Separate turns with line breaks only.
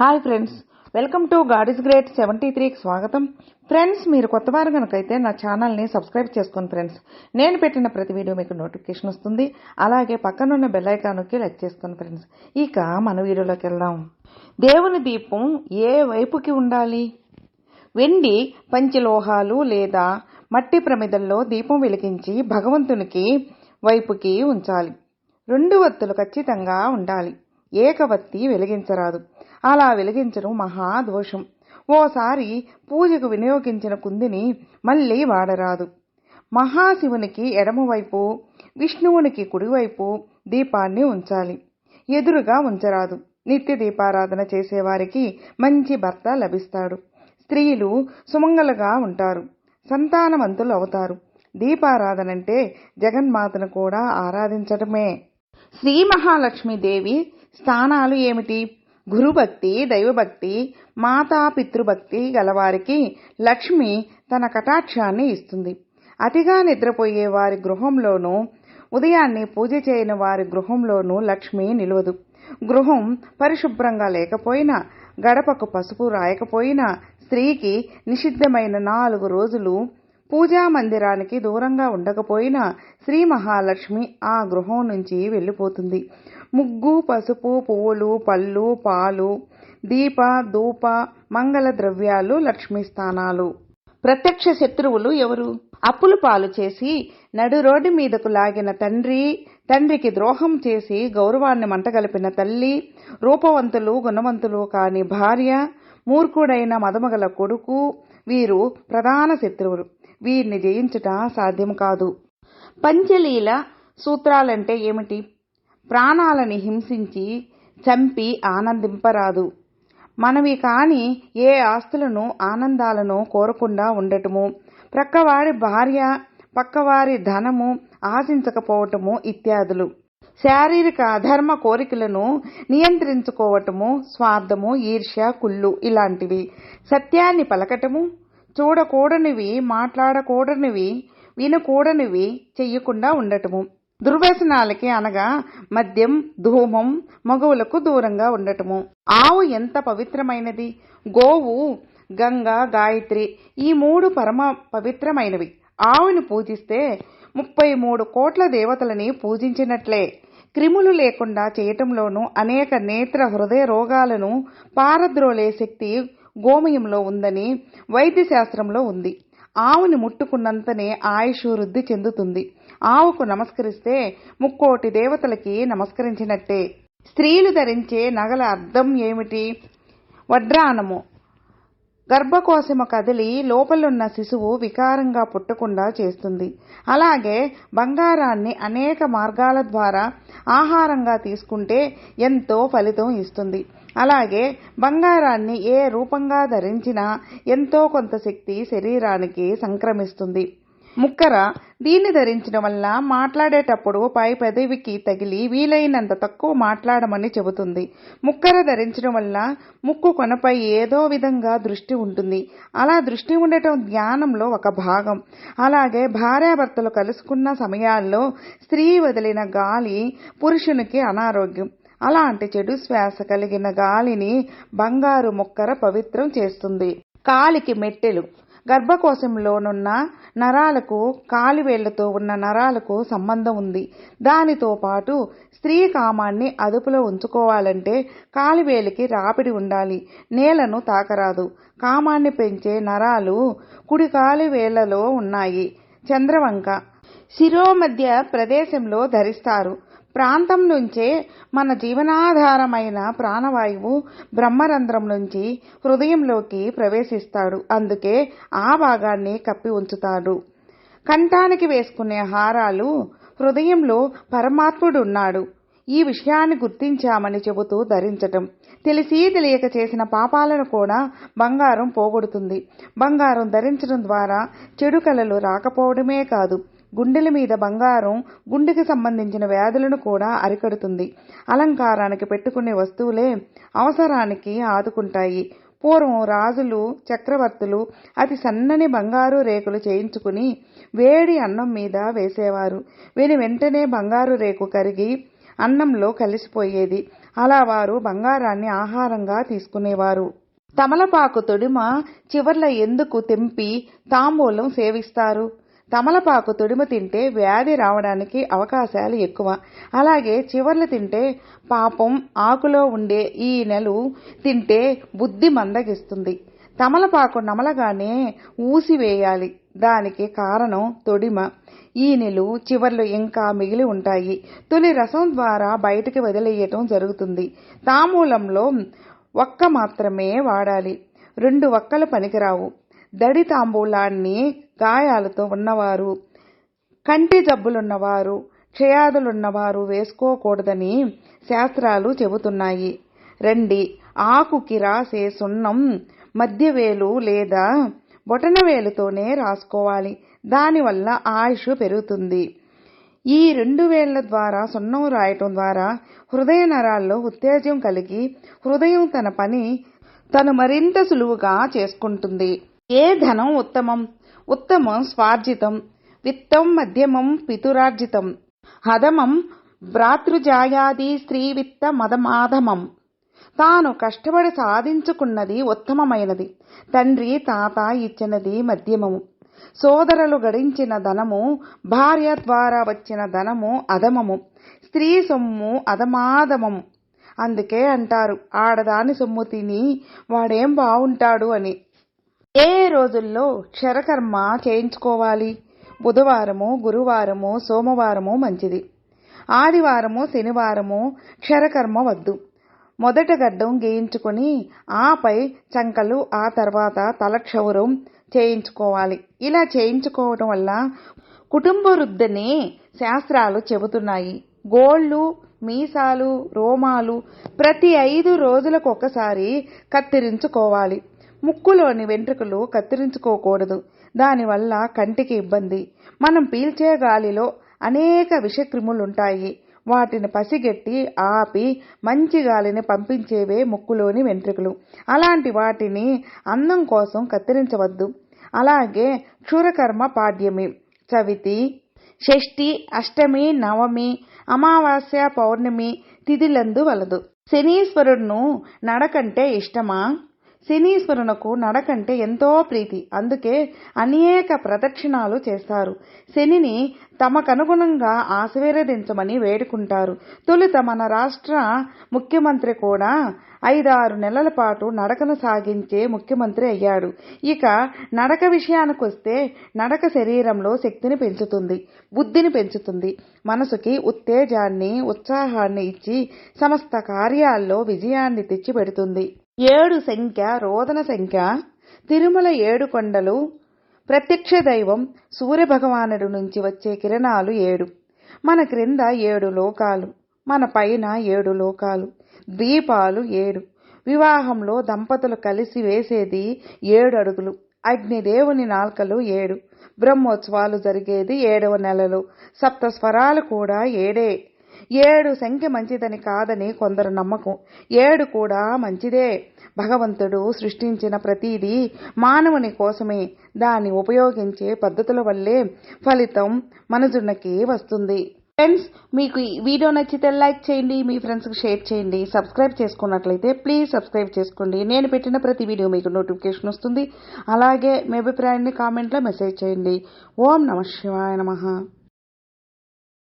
Hi friends welcome to God is great seventy త్రీకి స్వాగతం. Friends మీరు కొత్త వారు కనుకైతే నా ఛానల్ని సబ్స్క్రైబ్ చేసుకోండి ఫ్రెండ్స్ నేను పెట్టిన ప్రతి వీడియో మీకు నోటిఫికేషన్ వస్తుంది. అలాగే పక్కనున్న బెల్ ఐకాన్కి లైక్ చేసుకోండి ఫ్రెండ్స్ ఇక మన వీడియోలోకి వెళ్దాం. దేవుని దీపం ఏ వైపుకి ఉండాలి? వెండి పంచలోహాలు లేదా మట్టి ప్రమిదల్లో దీపం వెలిగించి భగవంతునికి వైపుకి ఉంచాలి. రెండు వత్తులు ఖచ్చితంగా ఉండాలి. ఏకవత్తి వెలిగించరాదు. అలా వెలిగించడం మహాదోషం ఓసారి పూజకు వినియోగించిన కుందిని మళ్ళీ వాడరాదు. మహాశివునికి ఎడమవైపు విష్ణువునికి కుడివైపు దీపాన్ని ఉంచాలి. ఎదురుగా ఉంచరాదు. నిత్య దీపారాధన చేసేవారికి మంచి భర్త లభిస్తాడు. స్త్రీలు సుమంగలుగా ఉంటారు. సంతానవంతులు అవుతారు. దీపారాధన అంటే జగన్మాతను కూడా ఆరాధించడమే శ్రీ మహాలక్ష్మీదేవి స్థానాలు ఏమిటి? గురుభక్తి దైవభక్తి మాతా పితృభక్తి గలవారికి లక్ష్మి తన కటాక్షాన్ని ఇస్తుంది. అతిగా నిద్రపోయే వారి గృహంలోనూ ఉదయాన్నే పూజ చేయని వారి గృహంలోనూ లక్ష్మి నిలవదు. గృహం పరిశుభ్రంగా లేకపోయినా గడపకు పసుపు రాయకపోయినా స్త్రీకి నిషిద్ధమైన నాలుగు రోజులు పూజా మందిరానికి దూరంగా ఉండకపోయినా శ్రీ మహాలక్ష్మి ఆ గృహం నుంచి వెళ్ళిపోతుంది. ముగ్గు పసుపు పువ్వులు పళ్ళు పాలు దీప ధూప మంగళ ద్రవ్యాలు లక్ష్మీ స్థానాలు. ప్రత్యక్ష శత్రువులు ఎవరు? అప్పులు పాలు చేసి నడు రోడ్డు మీదకు లాగిన తండ్రి తండ్రికి ద్రోహం చేసి గౌరవాన్ని మంటగలిపిన తల్లి రూపవంతులు గుణవంతులు కాని భార్య మూర్ఖుడైన మదమగల కొడుకు వీరు ప్రధాన శత్రువులు. వీరిని జయించుట సాధ్యం కాదు. పంచలీల సూత్రాలంటే ఏమిటి? ప్రాణాలని హింసించి చంపి ఆనందింపరాదు. మనవి కాని ఏ ఆస్తులను ఆనందాలను కోరకుండా ఉండటము ప్రక్కవారి భార్య పక్కవారి ధనము ఆశించకపోవటము ఇత్యాదులు. శారీరక అధర్మ కోరికలను నియంత్రించుకోవటము స్వార్థము ఈర్ష్య కుళ్ళు ఇలాంటివి. సత్యాన్ని పలకటము చూడకూడనివి మాట్లాడకూడనివి వినకూడనివి చెయ్యకుండా ఉండటము. దుర్వ్యసనాలకి అనగా మద్యం ధూమం మగువులకు దూరంగా ఉండటము. ఆవు ఎంత పవిత్రమైనది? గోవు గంగ గాయత్రి ఈ మూడు పరమ పవిత్రమైనవి. ఆవుని పూజిస్తే ముప్పై మూడు కోట్ల దేవతలని పూజించినట్లే. క్రిములు లేకుండా చేయటంలోనూ అనేక నేత్ర హృదయ రోగాలను పారద్రోలే శక్తి గోమయంలో ఉందని వైద్య శాస్త్రంలో ఉంది. ఆవుని ముట్టుకున్నంతనే ఆయుష్ వృద్ధి చెందుతుంది. ఆవుకు నమస్కరిస్తే ముక్కోటి దేవతలకి నమస్కరించినట్టే. స్త్రీలు ధరించే నగల అర్థం ఏమిటి? వడ్రానము. గర్భకోశము కదిలి లోపలున్న శిశువు వికారంగా పుట్టకుండా చేస్తుంది. అలాగే బంగారాన్ని అనేక మార్గాల ద్వారా ఆహారంగా తీసుకుంటే ఎంతో ఫలితం ఇస్తుంది. అలాగే బంగారాన్ని ఏ రూపంగా ధరించినా ఎంతో కొంత శక్తి శరీరానికి సంక్రమిస్తుంది. ముక్కర దీన్ని ధరించడం వల్ల మాట్లాడేటప్పుడు పై పెదవికి తగిలి వీలైనంత తక్కువ మాట్లాడమని చెబుతుంది. ముక్కర ధరించడం వల్ల ముక్కు కొనపై ఏదో విధంగా దృష్టి ఉంటుంది. అలా దృష్టి ఉండటం ధ్యానంలో ఒక భాగం. అలాగే భార్యాభర్తలు కలుసుకున్న సమయాల్లో స్త్రీ వదిలిన గాలి పురుషునికి అనారోగ్యం. అలాంటి చెడు శ్వాస కలిగిన గాలిని బంగారు ముక్కర పవిత్రం చేస్తుంది. కాలికి మెట్టెలు. గర్భకోశంలోనున్న నరాలకు కాలివేళ్ళతో ఉన్న నరాలకు సంబంధం ఉంది. దానితో పాటు స్త్రీ కామాన్ని అదుపులో ఉంచుకోవాలంటే కాలివేలికి రాపిడి ఉండాలి. నేలను తాకరాదు. కామాన్ని పెంచే నరాలు కుడి కాలివేళ్ళలో ఉన్నాయి. చంద్రవంక శిరోమధ్య ప్రదేశంలో ధరిస్తారు. ప్రాంతం నుంచే మన జీవనాధారమైన ప్రాణవాయువు బ్రహ్మరంధ్రం నుంచి హృదయంలోకి ప్రవేశిస్తాడు. అందుకే ఆ భాగాన్ని కప్పి ఉంచుతాడు. కంఠానికి వేసుకునే హారాలు హృదయంలో పరమాత్ముడు ఉన్నాడు ఈ విషయాన్ని గుర్తించామని చెబుతూ ధరించటం. తెలిసి తెలియక చేసిన పాపాలను కూడా బంగారం పోగొడుతుంది. బంగారం ధరించడం ద్వారా చెడు కళలు రాకపోవడమే కాదు గుండెల మీద బంగారం గుండెకి సంబంధించిన వ్యాధులను కూడా అరికడుతుంది. అలంకారానికి పెట్టుకునే వస్తువులే అవసరానికి ఆదుకుంటాయి. పూర్వం రాజులు చక్రవర్తులు అతి సన్నని బంగారు రేకులు చేయించుకుని వేడి అన్నం మీద వేసేవారు. వీని వెంటనే బంగారు రేకు కరిగి అన్నంలో కలిసిపోయేది. అలా వారు బంగారాన్ని ఆహారంగా తీసుకునేవారు. తమలపాకు తొడిమ చివర్ల ఎందుకు తెంపి తాంబూలం సేవిస్తారు? తమలపాకు తొడిమ తింటే వ్యాధి రావడానికి అవకాశాలు ఎక్కువ. అలాగే చివర్లు తింటే పాపం ఆకులో ఉండే ఈ నెలు తింటే బుద్ధి మందగిస్తుంది. తమలపాకు నమలగానే ఊసివేయాలి. దానికి కారణం తొడిమ. ఈనెలు చివర్లు ఇంకా మిగిలి ఉంటాయి. తొలి రసం ద్వారా బయటికి వదిలేయటం జరుగుతుంది. తామూలంలో ఒక్క మాత్రమే వాడాలి. రెండు ఒక్కలు పనికిరావు. దడి తాంబూలాన్ని గాయాలతో ఉన్నవారు కంటి జబ్బులున్నవారు క్షయాదులున్నవారు వేసుకోకూడదని శాస్త్రాలు చెబుతున్నాయి. రండి ఆకుకి రాసే సున్నం మధ్యవేలు లేదా బొటనవేలుతోనే రాసుకోవాలి. దానివల్ల ఆయుష్ పెరుగుతుంది. ఈ రెండు వేళ్ళ ద్వారా సున్నం రాయటం ద్వారా హృదయ నరాల్లో ఉత్తేజం కలిగి హృదయం తన పని తను మరింత సులువుగా చేసుకుంటుంది. ఏ ధనం ఉత్తమం? ఉత్తమం స్వార్జితం. విత్తం మధ్యమం పితురార్జితం. హదమం భ్రాతృజాయాది స్త్రీ విత్త మదమాధమం. తాను కష్టపడి సాధించుకున్నది ఉత్తమమైనది. తండ్రి తాత ఇచ్చినది మధ్యమము. సోదరులు గడించిన ధనము భార్య ద్వారా వచ్చిన ధనము అధమము. స్త్రీ సొమ్ము అధమాధమము అందుకే అంటారు ఆడదాని సొమ్ము తిని వాడేం బాగుంటాడు అని. ఏ రోజుల్లో క్షరకర్మ చేయించుకోవాలి? బుధవారము గురువారము సోమవారము మంచిది. ఆదివారము శనివారము క్షరకర్మ వద్దు. మొదట గడ్డం గీయించుకొని ఆపై చంకలు ఆ తర్వాత తలక్షౌరం చేయించుకోవాలి. ఇలా చేయించుకోవటం వల్ల కుటుంబ వృద్ధనే శాస్త్రాలు చెబుతున్నాయి. గోళ్ళు మీసాలు రోమాలు ప్రతి ఐదు రోజులకు ఒకసారి కత్తిరించుకోవాలి. ముక్కులోని వెంట్రుకలు కత్తిరించుకోకూడదు. దానివల్ల కంటికి ఇబ్బంది. మనం పీల్చే గాలిలో అనేక విషక్రిములుంటాయి. వాటిని పసిగట్టి ఆపి మంచి గాలిని పంపించేవే ముక్కులోని వెంట్రుకలు. అలాంటి వాటిని అందం కోసం కత్తిరించవద్దు. అలాగే క్షురకర్మ పాడ్యమి. చవితి షష్ఠి అష్టమి నవమి అమావాస్య పౌర్ణమి తిథిలందు వలదు. శనీశ్వరుడును నడకంటే ఇష్టమా? శనీశ్వరునకు నడకంటే ఎంతో ప్రీతి. అందుకే అనేక ప్రదక్షిణాలు చేస్తారు. శనిని తమకనుగుణంగా ఆశీర్వదించమని వేడుకుంటారు. తొలుత మన రాష్ట్ర ముఖ్యమంత్రి కూడా ఐదారు నెలల పాటు నడకను సాగించే ముఖ్యమంత్రి అయ్యాడు. ఇక నడక విషయానికొస్తే నడక శరీరంలో శక్తిని పెంచుతుంది బుద్ధిని పెంచుతుంది. మనసుకి ఉత్తేజాన్ని ఉత్సాహాన్ని ఇచ్చి సమస్త కార్యాల్లో విజయాన్ని తెచ్చిపెడుతుంది. ఏడు సంఖ్య రోదన సంఖ్య తిరుమల ఏడు కొండలు ప్రత్యక్ష దైవం సూర్యభగవానుడు నుంచి వచ్చే కిరణాలు ఏడు. మన క్రింద ఏడు లోకాలు మన పైన ఏడు లోకాలు ద్వీపాలు ఏడు. వివాహంలో దంపతులు కలిసి వేసేది ఏడు అడుగులు అగ్నిదేవుని నాల్కలు ఏడు. బ్రహ్మోత్సవాలు జరిగేది ఏడవ నెలలు సప్త స్వరాలు కూడా ఏడే. ఏడు సంఖ్య మంచిదని కాదని కొందరు నమ్మకం. ఏడు కూడా మంచిదే. భగవంతుడు సృష్టించిన ప్రతిదీ మానవుని కోసమే. దాన్ని ఉపయోగించే పద్ధతుల వల్లే ఫలితం మనుజునికి వస్తుంది. ఫ్రెండ్స్ మీకు ఈ వీడియో నచ్చితే లైక్ చేయండి మీ ఫ్రెండ్స్కి షేర్ చేయండి సబ్స్క్రైబ్ చేసుకున్నట్లయితే ప్లీజ్ సబ్స్క్రైబ్ చేసుకోండి. నేను పెట్టిన ప్రతి వీడియో మీకు నోటిఫికేషన్ వస్తుంది. అలాగే మీ అభిప్రాయాన్ని కామెంట్లో మెసేజ్ చేయండి. ఓం నమ శివాయ నమ.